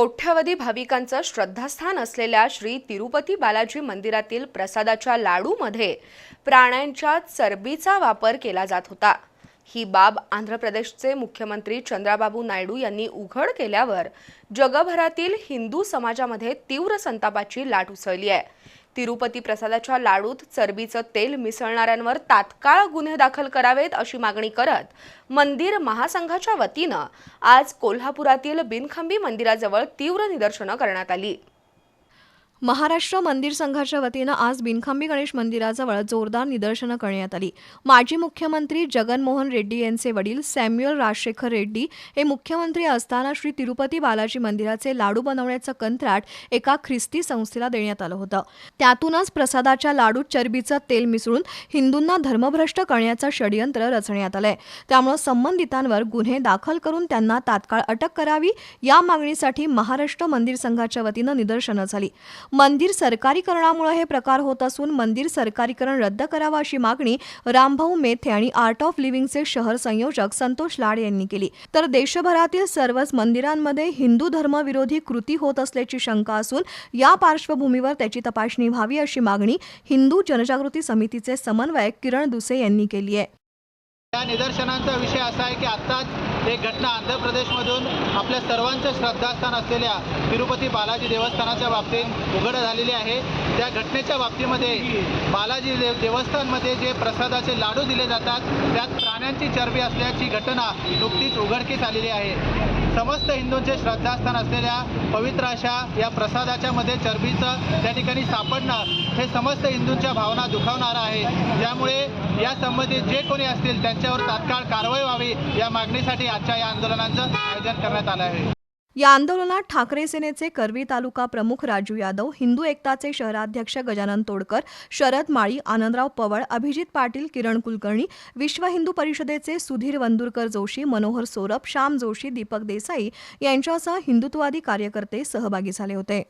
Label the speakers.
Speaker 1: कोट्यवधी भाविकांचं श्रद्धास्थान असलेल्या श्री तिरुपती बालाजी मंदिरातील प्रसादाच्या लाडूमध्ये प्राण्यांच्या चरबीचा वापर केला जात होता. ही बाब आंध्र प्रदेशचे मुख्यमंत्री चंद्राबाबू नायडू यांनी उघड केल्यावर जगभरातील हिंदू समाजामध्ये तीव्र संतापाची लाट उसळली आहे. तिरुपती प्रसादाच्या लाडूत चरबीचं तेल मिसळणाऱ्यांवर तात्काळ गुन्हे दाखल करावेत अशी मागणी करत मंदिर महासंघाच्या वतीनं आज कोल्हापुरातील बिनखंबी मंदिराजवळ तीव्र निदर्शनं करण्यात आली.
Speaker 2: महाराष्ट्र मंदिर संघाच्या वतीनं आज बिनखांबी गणेश मंदिराजवळ जोरदार निदर्शनं करण्यात आली. माजी मुख्यमंत्री जगनमोहन रेड्डी यांचे वडील सॅम्युअल राजशेखर रेड्डी हे मुख्यमंत्री असताना श्री तिरुपती बालाजी मंदिराचे लाडू बनवण्याचं कंत्राट एका ख्रिस्ती संस्थेला देण्यात आलं होतं. त्यातूनच प्रसादाच्या लाडूत चरबीचं तेल मिसळून हिंदूंना धर्मभ्रष्ट करण्याचं षडयंत्र रचण्यात आलंय. त्यामुळे संबंधितांवर गुन्हे दाखल करून त्यांना तात्काळ अटक करावी या मागणीसाठी महाराष्ट्र मंदिर संघाच्या वतीनं निदर्शनं झाली. मंदिर सरकारीकरणामुळे हे प्रकार होत असून मंदिर सरकारीकरण रद्द करावं अशी मागणी रामभाऊ मेथे आणि आर्ट ऑफ लिव्हिंगचे शहर संयोजक संतोष लाड यांनी केली. तर देशभरातील सर्वच मंदिरांमध्ये हिंदू धर्मविरोधी कृती होत असल्याची शंका असून या पार्श्वभूमीवर त्याची तपासणी व्हावी अशी मागणी हिंदू जनजागृती समितीचे समन्वयक किरण दुसे यांनी केली आहे.
Speaker 3: या निदर्शनांचा विषय असा आहे की आत्ताच एक घटना आंध्र प्रदेशमधून आपल्या सर्वांचं श्रद्धास्थान असलेल्या तिरुपती बालाजी देवस्थानाच्या बाबतीत उघड झालेली आहे. त्या घटनेच्या बाबतीमध्ये बालाजी देव देवस्थानमध्ये जे प्रसादाचे लाडू दिले जातात त्यात प्राण्यांची चरबी असल्याची घटना नुकतीच उघडकीस आलेली आहे. समस्त हिंदूंचे श्रद्धास्थान असलेल्या पवित्र अशा या प्रसादाच्या मध्ये चरबीचं त्या ठिकाणी सापडणं हे समस्त हिंदूंच्या भावना दुखावणारं आहे. त्यामुळे या संबंधित जे कोणी असतील त्यांच्यावर तात्काळ कारवाई व्हावी या मागणीसाठी आजच्या या आंदोलनाचं आयोजन करण्यात आलं आहे.
Speaker 2: या आंदोलनात ठाकरे सेनेचे करवी तालुका प्रमुख राजू यादव हिंदू एकताचे शहराध्यक्ष गजानन तोडकर शरद माळी आनंदराव पवळ अभिजित पाटील किरण कुलकर्णी विश्व हिंदू परिषदेचे सुधीर वंदुरकर जोशी मनोहर सोरप श्याम जोशी दीपक देसाई यांच्यासह हिंदुत्ववादी कार्यकर्ते सहभागी झाले होते.